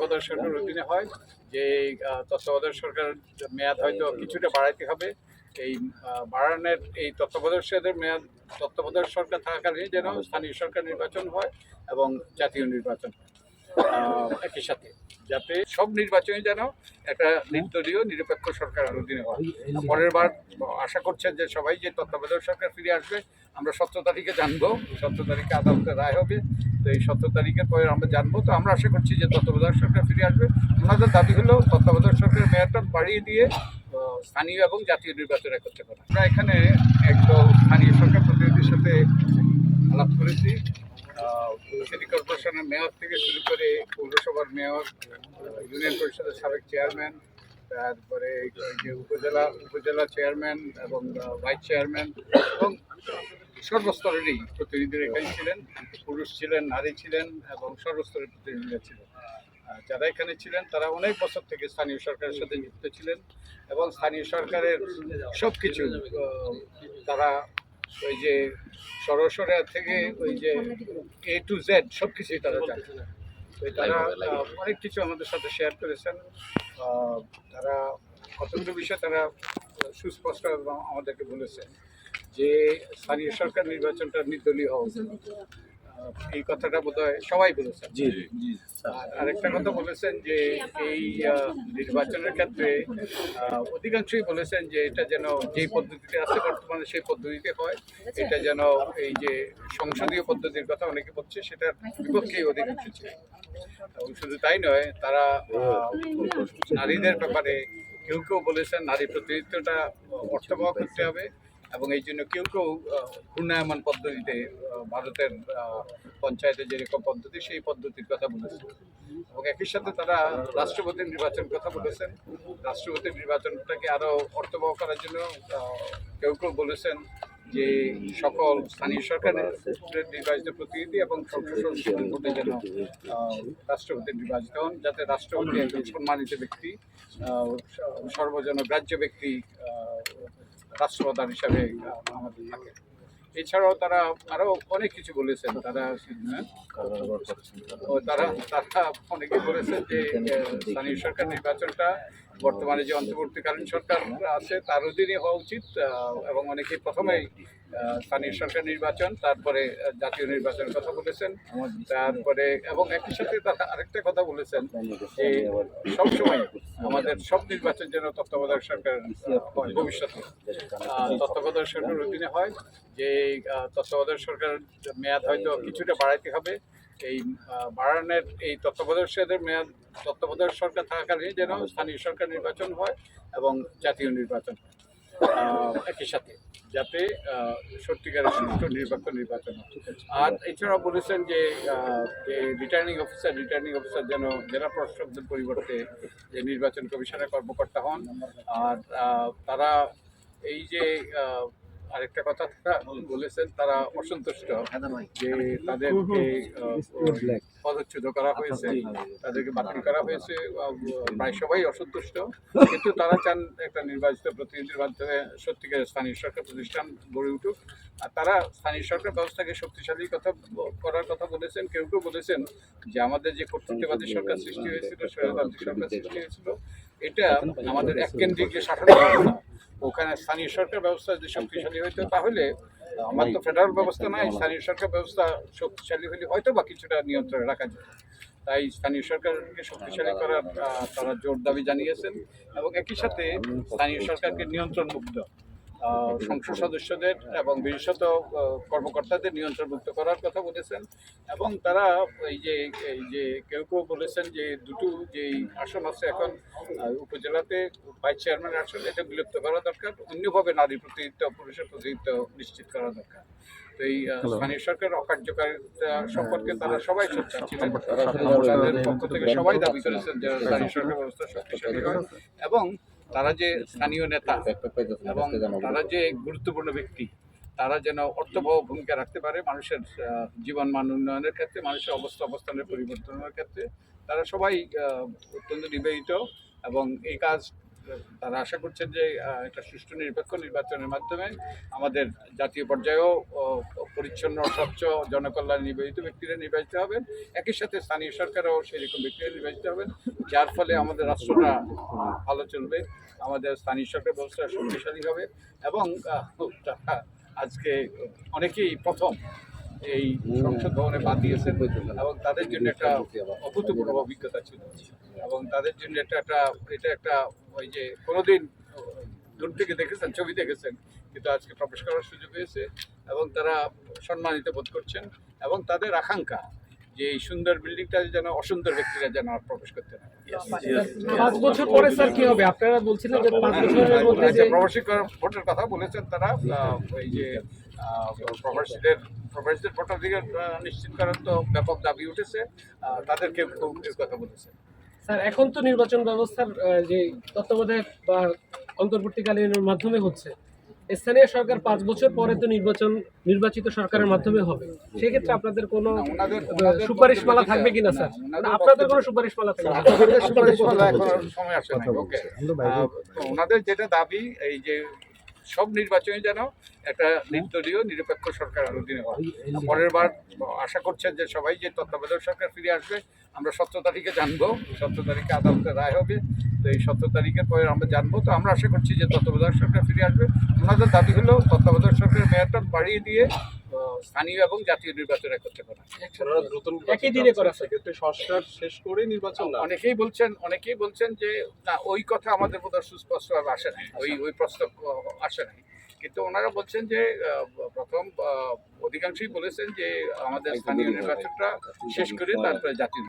তত্ত্বাবধায়ক সরকারের অধীনে হয়, যে তত্ত্বাবধায়ক সরকারের মেয়াদ হয়তো কিছুটা বাড়াইতে হবে। এই বাড়ানোর এই তত্ত্বাবধায়ক সরকারের মেয়াদ, তত্ত্বাবধায়ক সরকার থাকাকালীন যেন স্থানীয় সরকার নির্বাচন হয় এবং জাতীয় নির্বাচন একই সাথে যাতে সব নির্বাচনে যেন একটা নির্দলীয়, নিরপেক্ষ সরকারের অধীনে হয়। পরের বার আশা করছেন যে সবাই যে তত্ত্বাবধায়ক সরকার ফিরে আসবে, আমরা সতেরো তারিখে জানব। সতেরো তারিখে আদালতের রায় হবে। তো এই সতেরো তারিখের পরে আমরা জানব। তো আমরা আশা করছি যে তত্ত্বাবধায়ক সরকার ফিরে আসবে। ওনাদের দাবি হলো, তত্ত্বাবধায়ক সরকারের মেয়াদটা বাড়িয়ে দিয়ে স্থানীয় এবং জাতীয় নির্বাচন করতে পারে। আমরা এখানে একদল স্থানীয় সরকার প্রতিনিধির সাথে আলাপ করেছি। সিটি কর্পোরেশনের মেয়র থেকে শুরু করে পৌরসভার মেয়র ইউনিয়ন পরিষদের সাবেক চেয়ারম্যান, তারপরে যে উপজেলা উপজেলা চেয়ারম্যান এবং ভাইস চেয়ারম্যান এবং সর্বস্তরেরই প্রতিনিধিরা এখানে ছিলেন, পুরুষ ছিলেন, নারী ছিলেন এবং সর্বস্তরের প্রতিনিধিরা ছিলেন। যারা এখানে ছিলেন, তারা অনেক বছর থেকে স্থানীয় সরকারের সাথে যুক্ত ছিলেন এবং স্থানীয় সরকারের সব কিছু তারা ওই যে সরসরা থেকে ওই যে এ টু জেড সব কিছুই তারা জানে তারা অনেক কিছু আমাদের সাথে শেয়ার করেছেন। তারা কতগুলো বিষয় তারা সুস্পষ্ট আমাদেরকে বলেছেন। যে স্থানীয় সরকার নির্বাচনটা নির্দলীয় উচিত। এই কথাটা বোধহয় সবাই বলেছেন। জি জি আর আরেকটা কথা বলেছেন যে এই নির্বাচনের ক্ষেত্রে অধিকাংশই বলেছেন যে এটা যেন যেই পদ্ধতিতে আছে বর্তমানে সেই পদ্ধতিতে হয়। এটা যেন এই যে সংসদীয় পদ্ধতির কথা অনেকে বলছে সেটার বিপক্ষেই অধিকাংশ ছিল। এবং শুধু তাই নয় তারা নারীদের ব্যাপারে কেউ কেউ বলেছেন নারী প্রতিনিধিত্বটা অর্থবহ করতে হবে। এবং এই জন্য কেউ কেউ ঘূর্ণায়মান পদ্ধতিতে ভারতের পঞ্চায়েতে যেরকম পদ্ধতি, সেই পদ্ধতির কথা বলেছেন। এবং একই সাথে তারা রাষ্ট্রপতির নির্বাচন কথা বলেছেন। রাষ্ট্রপতির নির্বাচনটাকে আরও অর্থবহ করার জন্য কেউ কেউ বলেছেন যে সকল স্থানীয় সরকারের নির্বাচিত প্রতিনিধি এবং সংসদ যেন রাষ্ট্রপতি নির্বাচিত হন, যাতে রাষ্ট্রপতি একজন সম্মানিত ব্যক্তি সর্বজনগ্রাহ্য ব্যক্তি রাষ্ট্রপ্রধান হিসাবে আমাদের এছাড়াও তারা আরও অনেক কিছু বলেছেন, তারা তারা তারা অনেকে বলেছেন যে স্থানীয় সরকার নির্বাচনটা বর্তমানে যে অন্তর্বর্তীকালীন সরকার আছে তার অধীনে হওয়া উচিত এবং অনেকে প্রথমেই স্থানীয় সরকার নির্বাচন, তারপরে জাতীয় নির্বাচনের কথা বলেছেন, তারপরে, এবং একই সাথে তারা আরেকটা কথা বলেছেন যে সবসময় আমাদের সব নির্বাচন যেন তত্ত্বাবধায়ক সরকার ভবিষ্যতে। তত্ত্বাবধায়ক সরকারের অধীনে হয় যে তত্ত্বাবধায়ক সরকারের মেয়াদ হয়তো কিছুটা বাড়াইতে হবে। এই বাড়ানোর এই তত্ত্বাবধায়ক সরকারের মেয়াদ, তত্ত্বাবধায়ক সরকার থাকাকালীন যেন স্থানীয় সরকার নির্বাচন হয় এবং জাতীয় নির্বাচন হয়। একই সাথে যাতে সত্যিকার সত্যিকারের সুষ্ঠু নিরপেক্ষ নির্বাচন হয়। আর এছাড়াও বলেছেন যে রিটার্নিং অফিসার রিটার্নিং অফিসার যেন জেলা প্রশাসকদের পরিবর্তে যে নির্বাচন কমিশনের কর্মকর্তা হন। আর তারা এই যে আরেকটা কথা তারা বলেছেন তারা অসন্তুষ্ট যে তাদেরকে পদচ্যুত করা হয়েছে তাদেরকে বাতিল করা হয়েছে প্রায় সবাই অসন্তুষ্ট। কিন্তু তারা চান একটা নির্বাচিত প্রতিনিধির মাধ্যমে সত্যিকারের স্থানীয় সরকার প্রতিষ্ঠান গড়ে উঠুক। আর তারা স্থানীয় সরকার ব্যবস্থাকে শক্তিশালী কথা করার কথা বলেছেন কেউ কেউ বলেছেন যে আমাদের যে কর্তৃত্ববাদী সরকার সৃষ্টি হয়েছিল স্বৈরতান্ত্রিক সরকার সৃষ্টি হয়েছিল এটা আমাদের এককেন্দ্রিক যে শাসন ওখানে স্থানীয় সরকার ব্যবস্থা যদি শক্তিশালী হইতো তাহলে আমার তো ফেডারেল ব্যবস্থা নাই স্থানীয় সরকার ব্যবস্থা শক্তিশালী হলে হয়তো বা কিছুটা নিয়ন্ত্রণে রাখা যেত। তাই স্থানীয় সরকারকে শক্তিশালী করার তারা জোর দাবি জানিয়েছেন এবং একই সাথে স্থানীয় সরকারকে নিয়ন্ত্রণ মুক্ত সংসদ সদস্যদের এবং বিশেষত কর্মকর্তাদের নিয়ন্ত্রণ মুক্ত করার কথা বলেছেন এবং তারা এই যে এই যে কেউ কেউ বলেছেন যে দুটো যেই আসন আছে এখন উপজেলাতে ভাইস চেয়ারম্যান আসন এটা বিলুপ্ত করা দরকার অন্যভাবে নারী প্রতিনিধিত্ব পুরুষের প্রতিনিধিত্ব নিশ্চিত করা দরকার। তো এই স্থানীয় সরকার অকার্যকারিতা সম্পর্কে তারা সবাই সোচ্চার ছিলেন। তাদের পক্ষ থেকে সবাই দাবি করেছেন যে স্থানীয় সরকার ব্যবস্থা শক্তিশালী হয়। এবং তারা যে স্থানীয় নেতা এবং তারা যে গুরুত্বপূর্ণ ব্যক্তি তারা যেন অর্থবহ ভূমিকা রাখতে পারে মানুষের জীবন মান উন্নয়নের ক্ষেত্রে মানুষের অবস্থা অবস্থানের পরিবর্তনের ক্ষেত্রে তারা সবাই অত্যন্ত নিবেদিত এবং এই কাজ তারা আশা করছেন যে একটা সুষ্ঠু নিরপেক্ষ নির্বাচনের মাধ্যমে আমাদের জাতীয় পর্যায়েও পরিচ্ছন্ন, স্বচ্ছ, জনকল্যাণ নিবেদিত ব্যক্তিরা নির্বাচিত হবেন। একই সাথে স্থানীয় সরকারও সেরকম ব্যক্তিরা নির্বাচিত হবেন, যার ফলে আমাদের রাষ্ট্রটা ভালো চলবে, আমাদের স্থানীয় সরকার ব্যবস্থা শক্তিশালী হবে এবং আজকে অনেকেই প্রথম এই সংসদ ভবনে বাদ দিয়েছেন এবং তাদের জন্য একটা অভূতপূর্ব অভিজ্ঞতা ছিল। এবং তাদের জন্য এটা একটা এটা একটা ওই যে কোনোদিন দূর থেকে দেখেছেন ছবি দেখেছেন কিন্তু আজকে প্রবেশ করার সুযোগ হয়েছে এবং তারা সম্মানিত বোধ করছেন এবং তাদের আকাঙ্ক্ষা যে এই সুন্দর বিল্ডিংটা যেন অসুন্দর ব্যক্তিরা যেন আর প্রবেশ করতে না পারে। পাঁচ বছর পরে স্যার কি হবে? আপনারা বলছিলেন যে পাঁচ বছরের মধ্যে যে প্রবাসী ভোটের কথা বলেছেন তারা ওই যে প্রবাসীদের প্রবাসীদের ভোটাধিকার নিশ্চিত করার তো ব্যাপক দাবি উঠেছে তাদেরকে খুব এর কথা বলেছেন স্যার এখন তো নির্বাচন ব্যবস্থার যে তত্ত্বাবধায়ক বা অন্তর্বর্তীকালীনের মাধ্যমে হচ্ছে স্থানীয় সরকার পাঁচ বছর পরে তো নির্বাচন নির্বাচিত সরকারের মাধ্যমে হবে। সেক্ষেত্রে আপনাদের কোনো সুপারিশমালা বক্তব্য থাকবে কিনা স্যার? আপনাদের কোনো থাকবে? সুপারিশ বলা এখন সময় আসে ওনাদের যেটা দাবি এই যে সব নির্বাচনে যেন একটা নির্দলীয় নিরপেক্ষ সরকার অধীনে হয়। পরের বার আশা করছেন যে সবাই যে তত্ত্বাবধায়ক সরকার ফিরে আসবে আমরা সতেরো তারিখে জানব। সতেরো তারিখে আদালতের রায় হবে। তো এই সতেরো তারিখের পরে আমরা জানব। তো আমরা আশা করছি যে তত্ত্বাবধায়ক সরকার ফিরে আসবে। ওনাদের দাবি হলো তত্ত্বাবধায়ক সরকারের মেয়াদটা বাড়িয়ে দিয়ে স্থানীয় এবং জাতীয় নির্বাচন করতে করা একই দিনে করা সেক্ষেত্রে সংস্কার শেষ করে নির্বাচন না। অনেকেই বলছেন অনেকেই বলছেন যে না ওই কথা আমাদের বোধহয় সুস্পষ্টভাবে আসে নাই। ওই ওই প্রস্তাব আসে নাই। কিন্তু ওনারা বলছেন যে আহ, প্রথম আহ, অধিকাংশই বলেছেন যে আমাদের স্থানীয় নির্বাচনটা শেষ করে তারপরে জাতীয়